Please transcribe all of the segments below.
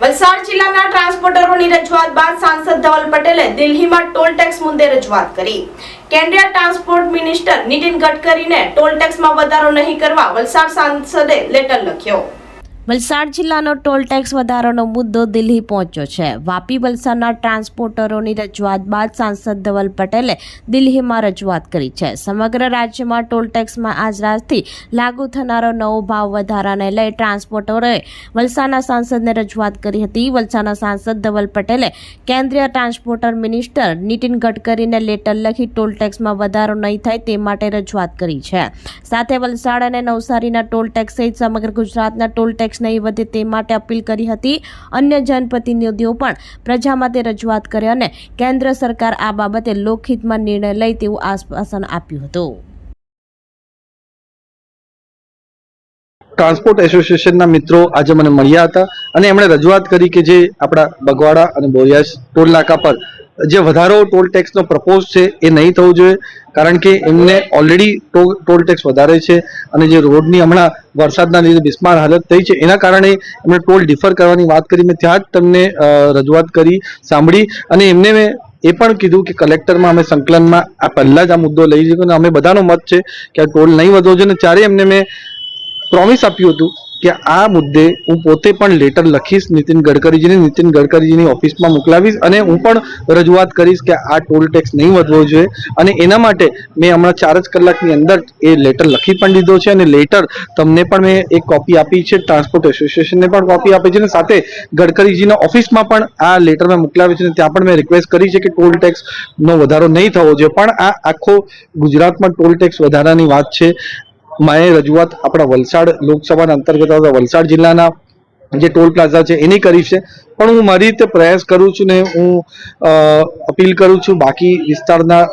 વલસાડ જિલ્લાના ટ્રાન્સપોર્ટરોની રજૂઆત બાદ સાંસદ ધવલ પટેલે દિલ્હીમાં ટોલ ટેક્સ મુદ્દે રજૂઆત કરી. કેન્દ્રીય ટ્રાન્સપોર્ટ મિનિસ્ટર નીતિન ગડકરીને ટોલ ટેક્સમાં વધારો નહીં કરવા વલસાડ સાંસદે લેટર લખ્યો. વલસાડ જિલ્લાનો ટોલ ટેક્સ વધારાનો મુદ્દો દિલ્હી પહોંચ્યો છે. વાપી વલસાડના ટ્રાન્સપોર્ટરોની રજૂઆત બાદ સાંસદ ધવલ પટેલે દિલ્હીમાં રજૂઆત કરી છે. સમગ્ર રાજ્યમાં ટોલ ટેક્સમાં આજ રાજથી લાગુ થનારો નવો ભાવ વધારાને લઈ ટ્રાન્સપોર્ટરોએ વલસાડના સાંસદને રજૂઆત કરી હતી. વલસાડના સાંસદ ધવલ પટેલે કેન્દ્રીય ટ્રાન્સપોર્ટર મિનિસ્ટર નીતિન ગડકરીને લેટર લખી ટોલ ટેક્સમાં વધારો નહીં થાય તે માટે રજૂઆત કરી છે. સાથે વલસાડ અને નવસારીના ટોલ ટેક્સ સહિત સમગ્ર ગુજરાતના ટોલ ટેક્સ નહીં વધે તે માટે અપીલ કરી હતી. અન્ય જનપ્રતિનિધિઓ પણ પ્રજા માટે રજૂઆત કરે અને કેન્દ્ર સરકાર આ બાબતે લોકહિતમાં નિર્ણય લઈ તેવું આશ્વાસન આપ્યું હતું. ટ્રાન્સપોર્ટ એસોસિએશનના મિત્રો આજે મને મળ્યા હતા અને એમણે રજૂઆત કરી કે જે આપણા બગવાડા અને બોરિયાસ ટોલ નાકા પર જે વધારો ટોલ ટેક્સનો પ્રપોઝ છે એ નહીં થવું જોઈએ, કારણ કે એમને ઓલરેડી ટોલ ટેક્સ વધારે છે અને જે રોડની હમણાં વરસાદના લીધે બિસ્માર હાલત થઈ છે, એના કારણે એમણે ટોલ ડિફર કરવાની વાત કરી, મેં ત્યાં જ તમને રજૂઆત કરી, સાંભળી અને એમને મેં એ પણ કીધું કે કલેક્ટરમાં અમે સંકલનમાં આ પહેલા જ આ મુદ્દો લઈ જઈએ અને અમે બધાનો મત છે કે આ ટોલ નહીં વધવો જોઈએ અને ત્યારે એમને મેં પ્રોમિસ આપ્યું હતું કે આ મુદ્દે હું પોતે પણ લેટર લખીશ, નીતિન ગડકરીજીને નીતિન ગડકરીજીની ઓફિસમાં મોકલાવીશ અને હું પણ રજૂઆત કરીશ કે આ ટોલ ટેક્સ નહીં વધવો જોઈએ. અને એના માટે મેં હમણાં ચાર જ કલાકની અંદર એ લેટર લખી પણ દીધો છે અને લેટર તમને પણ મેં એક કોપી આપી છે. ટ્રાન્સપોર્ટ એસોસિએશનને પણ કોપી આપી છે અને સાથે ગડકરીજીના ઓફિસમાં પણ આ લેટર મેં મોકલાવ્યું છે અને ત્યાં પણ મેં રિક્વેસ્ટ કરી છે કે ટોલ ટેક્સનો વધારો નહીં થવો જોઈએ. પણ આ આખો ગુજરાતમાં ટોલ ટેક્સ વધારાની વાત છે. માએ રજૂઆત આપણા વલસાડ લોકસભાના અંતર્ગત આવતા વલસાડ જિલ્લાના જે ટોલ પ્લાઝા છે, એની કરી છે. પણ હું મારી રીતે પ્રયાસ કરું છું ને હું અપીલ કરું છું બાકી વિસ્તારના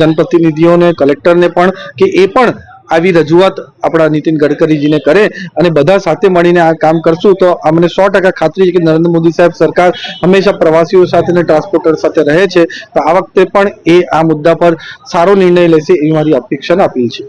જનપ્રતિનિધિઓને, કલેક્ટરને પણ કે એ પણ આવી રજૂઆત આપણા નીતિન ગડકરીજીને કરે અને બધા સાથે મળીને આ કામ કરશું. તો અમને સો ટકા ખાતરી છે કે નરેન્દ્ર મોદી સાહેબ સરકાર હંમેશા પ્રવાસીઓ સાથે અને ટ્રાન્સપોર્ટર સાથે રહે છે. તો આ વખતે પણ એ આ મુદ્દા પર સારો નિર્ણય લેશે એવી મારી અપેક્ષાને અપીલ છે.